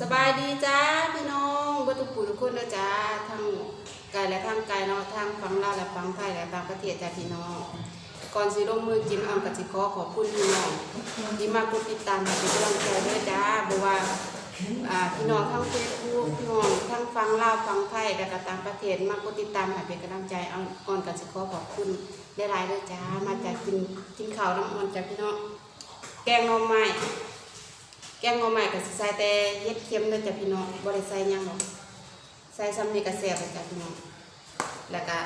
สบายดีจ้าพี่น้องเบุตุปู่ทุกคนนะจ้าทั้งไกลและทางไกลเนาะทางฝั่งลาวและฝั่งไทยและต่างประเทศจ้าพี่น้อง ก่อนสิลงมือกินอ่อนกับสิขอขอบคุณพี่น้องที่มากดติดตามและเป็นกำลังใจด้วยจ้าบ่ว่าอ่าพี่น้องทั้งเฟซบุ๊กพี่น้องทั้งฝั่งลาฟังไทยและก็ต่างประเทศมากดติดตามให้เป็นกำลังใจอ่อนอ่อนกับสิขอขอบคุณได้หลายๆด้วยจ้ามาจากกินกินข้าวน้ำอ่อนจ้าพี่น้องแกงน่อไม้ แกงงอใหม่ก็สิใส่แต่เฮ็ดเค็มเด้อจ้ะพี่น้องบ่ได้ใส่ยังหรอกใส่ซ้ำนี่ก็แซ่บเลยจ้ะพี่น้อง แล้วก็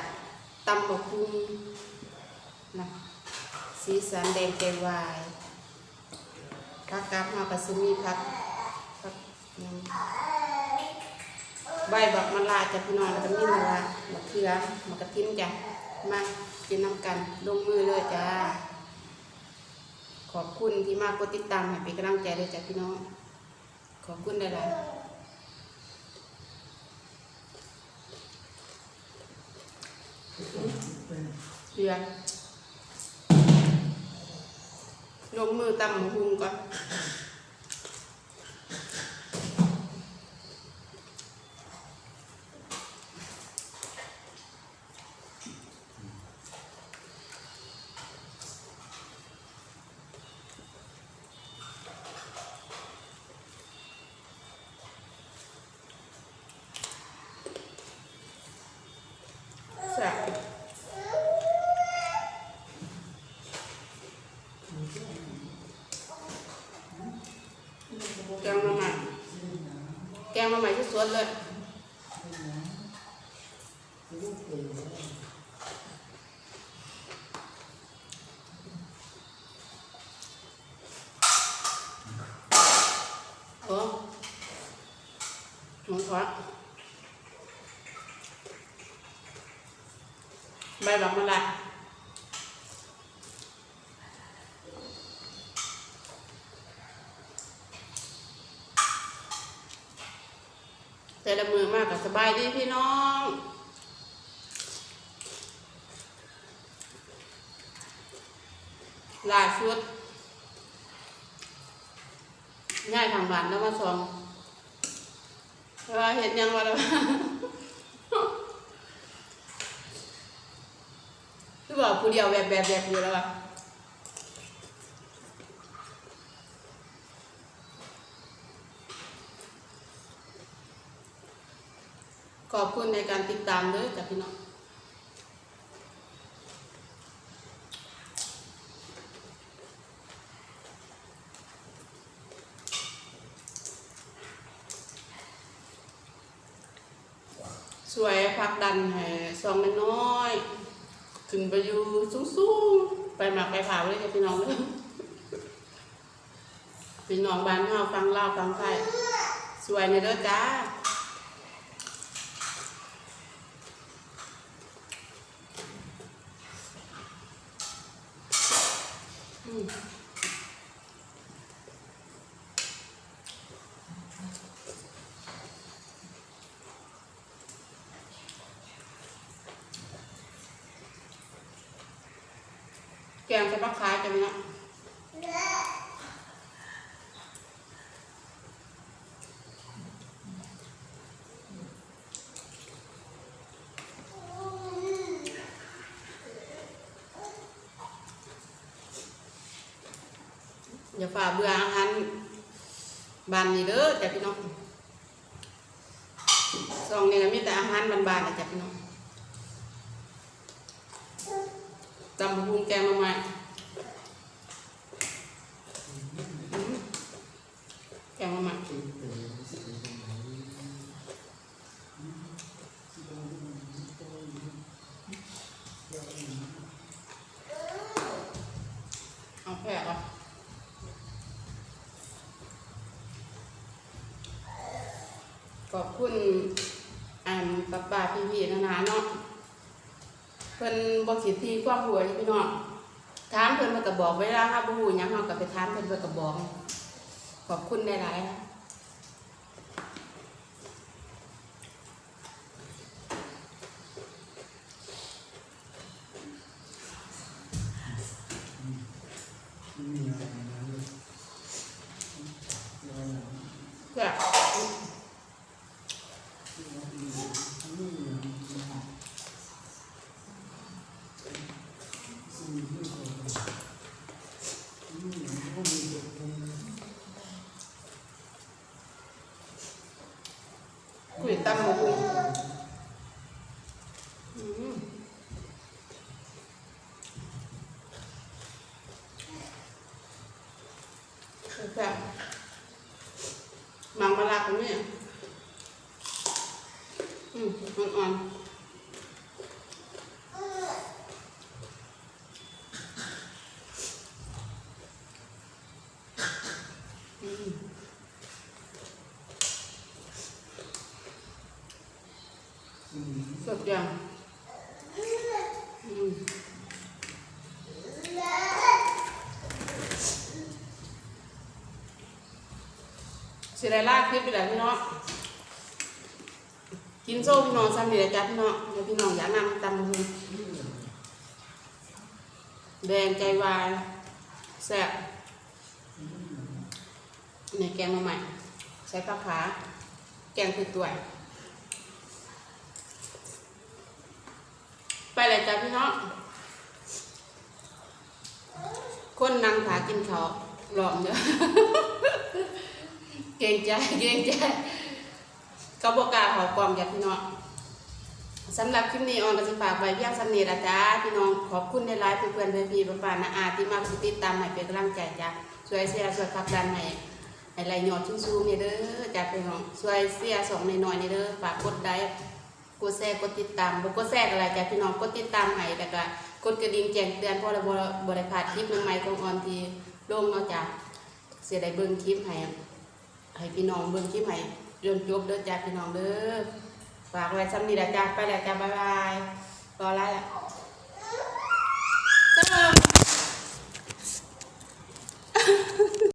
ตำบกหุ่งนะสีสันแดงแกงวายผักกาดเฮาก็สิมีผักผักใบบักมะลาจ้ะพี่น้องแล้วก็มีมะลามะเขือมะกระทิมจ้ะมากินน้ำกันลงมือเลยจ้า ขอบคุณที่มากดติดตามให้เป็นกำลังใจเลยจ้ะพี่น้อง ขอบคุณได้ละเดือนลงมือตำหุงก่อนแซ่บแกงมาใหม่แกงมาใหม่ที่สวนเลย โอ้หมูทอดใบบักมะละแต่ละมือมากกับสบายดีพี่น้อง ล่าสุดง่ายทางบ้านแล้วมาสองว่าเห็นยังวะแล้วคือบอกผู้เดียวแบบแบบแบบอยู่แล้วอะขอบคุณในการติดตามเลยจากพี่น้อง สวยพักดันให้ซองน้อยๆขึ้นไปอยู่สูงๆ ไปหมักไปเผาเลยจ้ะพี่น้องเลยพี่น้องบ้านเฮาฟังเล่าฟังไทยสวยในเด้อจ้าอืม แกงจะปักคล้ายกันนะอย่าฝ่าเบื่ออาหารบานนี่เด้อจ้ะพี่น้องซองนี่นะมีแต่อาหารบานๆนะจ้ะพี่น้อง ตำบักหุงแกงมาใหม่แกงมาใหม่เอาแพะอะขอบคุณอ่านป้าป้าพี่พี่นานาเนาะ พิ่นบอกสิทธิความหัวพี่น้องถามเพิ่นเพิ่นก็บอกเวลาค่ะบ่ฮู้หยังเฮาก็ไปถามเพิ่นเพิ่นก็บอก ขอบคุณหลายๆนะจ้ะ กุยตั้งมุกแบบมังมลาตรงนี้อืมอ่อนๆ สดยังสิได้ลากคลิปไปแล้วพี่น้องกินโซ่พี่น้องซ้ำนี่แหละจ้ะพี่น้องเดี๋ยวพี่น้องอยากนำตำมือแดงใจวายแซ่บนี่แกงมาใหม่ใส่ปลาขาแกงคือตัว ไปเลยจ้ะพี่น้อง คนนั่งขากินเขาหลอมเยอะเก่งใจเก่งใจก็บอกกาขอกล่องจ้ะพี่น้องสำหรับคลิปนี้ออนก็จะฝากไว้เพียงสำเนียงจ้าพี่น้องขอบคุณในไลฟ์เพื่อนๆเพื่อนพี่ป้าๆนะอาที่มาติดตามให้เป็นกำลังใจจ้ะช่วยเสียร์ช่วยขับดันให้ให้ไหลยอดชูๆนี่เด้อจ้ะพี่น้องช่วยเสียร์สองหน่อยๆนี่เด้อฝากกดไลค์ กดแชร์กดติดตามบ่กดแชร์อะไรจ้ะพี่น้องกดติดตามให้แล้วก็กดกระดิ่งแจ้งเตือนเพราะเราบ่บ่ได้พลาดคลิปใหม่ๆของออนทีลงเนาะจ้ะเสียได้เบิ่งคลิปให้ให้พี่น้องเบิ่งคลิปให้จนจบเด้อจ้ะพี่น้องเด้อฝากไว้ซ้ำนี้ละจ้ะไปแล้วจ้ะบ๊ายบายรอไล่